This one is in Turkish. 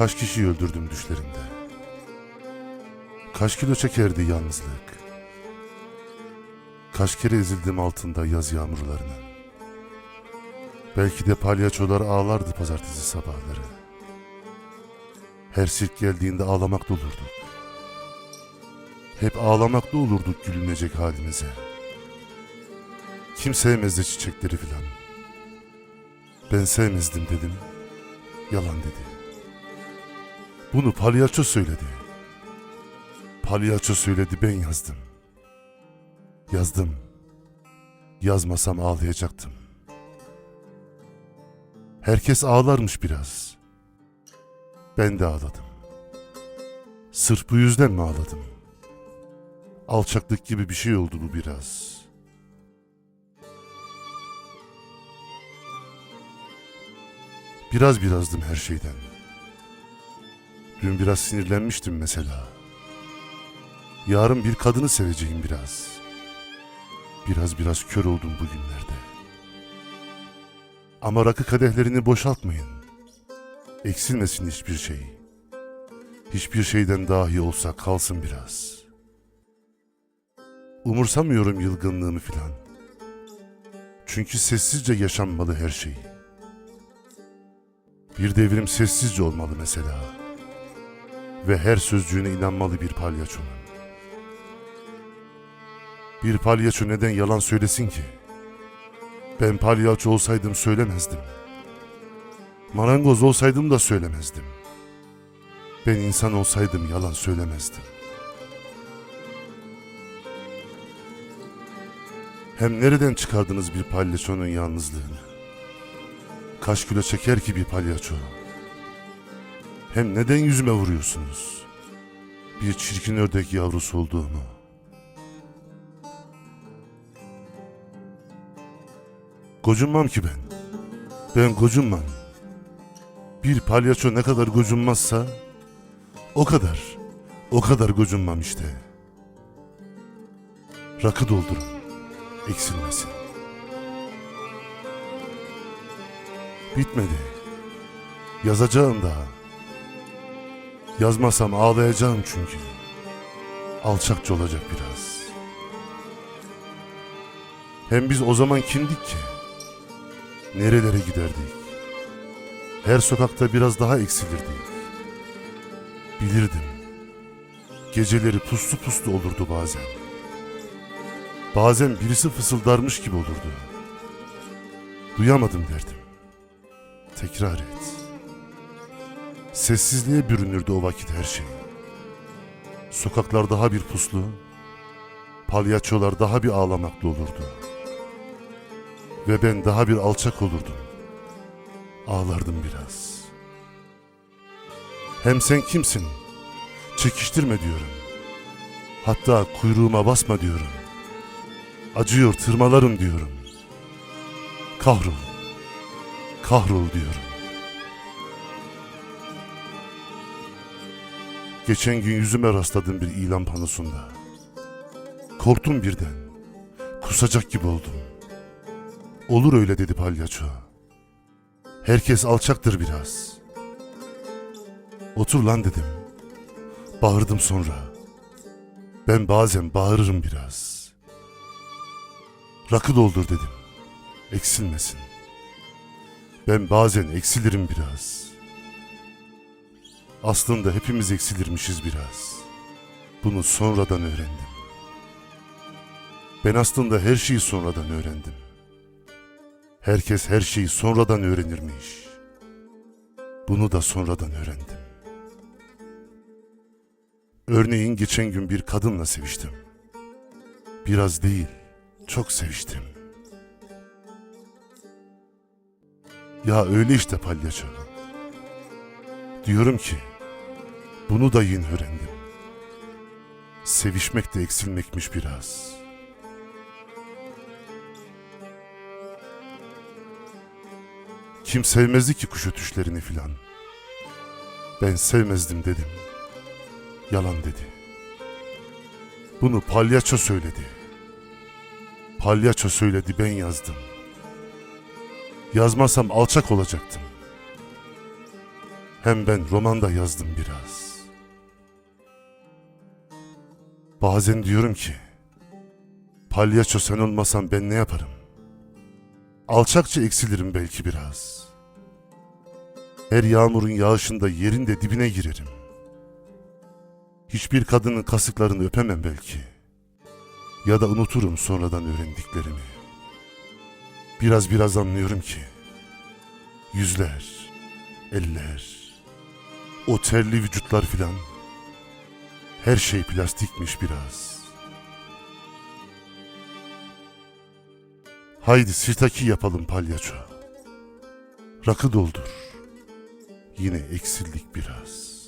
Kaç kişiyi öldürdüm düşlerinde. Kaç kilo çekerdi yalnızlık. Kaç kere ezildim altında yaz yağmurlarının. Belki de palyaçolar ağlardı pazartesi sabahları. Her sirk geldiğinde ağlamakta olurduk. Hep ağlamakta olurduk gülünecek halimize. Kim sevmezdi çiçekleri filan. Ben sevmezdim dedim. Yalan dedi. Bunu palyaço söyledi. Palyaço söyledi ben yazdım. Yazdım. Yazmasam ağlayacaktım. Herkes ağlarmış biraz. Ben de ağladım. Sırf bu yüzden mi ağladım? Alçaklık gibi bir şey oldu bu biraz. Biraz birazdım her şeyden. Dün biraz sinirlenmiştim mesela. Yarın bir kadını seveceğim biraz. Biraz biraz kör oldum bugünlerde. Ama rakı kadehlerini boşaltmayın. Eksilmesin hiçbir şey. Hiçbir şeyden dahi olsa kalsın biraz. Umursamıyorum yılgınlığımı filan. Çünkü sessizce yaşanmalı her şey. Bir devrim sessizce olmalı mesela. Ve her sözcüğüne inanmalı bir palyaçonun. Bir palyaço neden yalan söylesin ki? Ben palyaço olsaydım söylemezdim. Marangoz olsaydım da söylemezdim. Ben insan olsaydım yalan söylemezdim. Hem nereden çıkardınız bir palyaçonun yalnızlığını? Kaç kilo çeker ki bir palyaço? Hem neden yüzüme vuruyorsunuz? Bir çirkin ördek yavrusu olduğumu. Gocunmam ki ben. Ben gocunmam. Bir palyaço ne kadar gocunmazsa o kadar. O kadar gocunmam işte. Rakı doldurun. Eksilmesin. Bitmedi. Yazacağım daha. Yazmasam ağlayacağım çünkü. Alçakça olacak biraz. Hem biz o zaman kimdik ki? Nerelere giderdik? Her sokakta biraz daha eksilirdik. Bilirdim. Geceleri puslu puslu olurdu bazen. Bazen birisi fısıldarmış gibi olurdu. Duyamadım derdim. Tekrar et. Sessizliğe bürünürdü o vakit her şey. Sokaklar daha bir puslu, palyaçolar daha bir ağlamaklı olurdu. Ve ben daha bir alçak olurdum. Ağlardım biraz. Hem sen kimsin? Çekiştirme diyorum. Hatta kuyruğuma basma diyorum. Acıyor tırmalarım diyorum. Kahrol. Kahrol diyorum. Geçen gün yüzüme rastladım bir ilan panosunda. Korktum birden. Kusacak gibi oldum. Olur öyle dedi palyaço. Herkes alçaktır biraz. Otur lan dedim. Bağırdım sonra. Ben bazen bağırırım biraz. Rakı doldur dedim. Eksilmesin. Ben bazen eksilirim biraz. Aslında hepimiz eksilirmişiz biraz. Bunu sonradan öğrendim. Ben aslında her şeyi sonradan öğrendim. Herkes her şeyi sonradan öğrenirmiş. Bunu da sonradan öğrendim. Örneğin geçen gün bir kadınla seviştim. Biraz değil, çok seviştim. Ya öyle işte palyaço. Diyorum ki, bunu da yeni öğrendim. Sevişmek de eksilmekmiş biraz. Kim sevmezdi ki kuş ötüşlerini filan. Ben sevmezdim dedim. Yalan dedi. Bunu palyaço söyledi. Palyaço söyledi ben yazdım. Yazmasam alçak olacaktım. Hem ben romanda yazdım biraz. Bazen diyorum ki, palyaço sen olmasan ben ne yaparım? Alçakça eksilirim belki biraz. Her yağmurun yağışında yerin de dibine girerim. Hiçbir kadının kasıklarını öpemem belki. Ya da unuturum sonradan öğrendiklerimi. Biraz biraz anlıyorum ki. Yüzler, eller, o terli vücutlar filan. Her şey plastikmiş biraz. Haydi sirtaki yapalım palyaço. Rakı doldur. Yine eksildik biraz.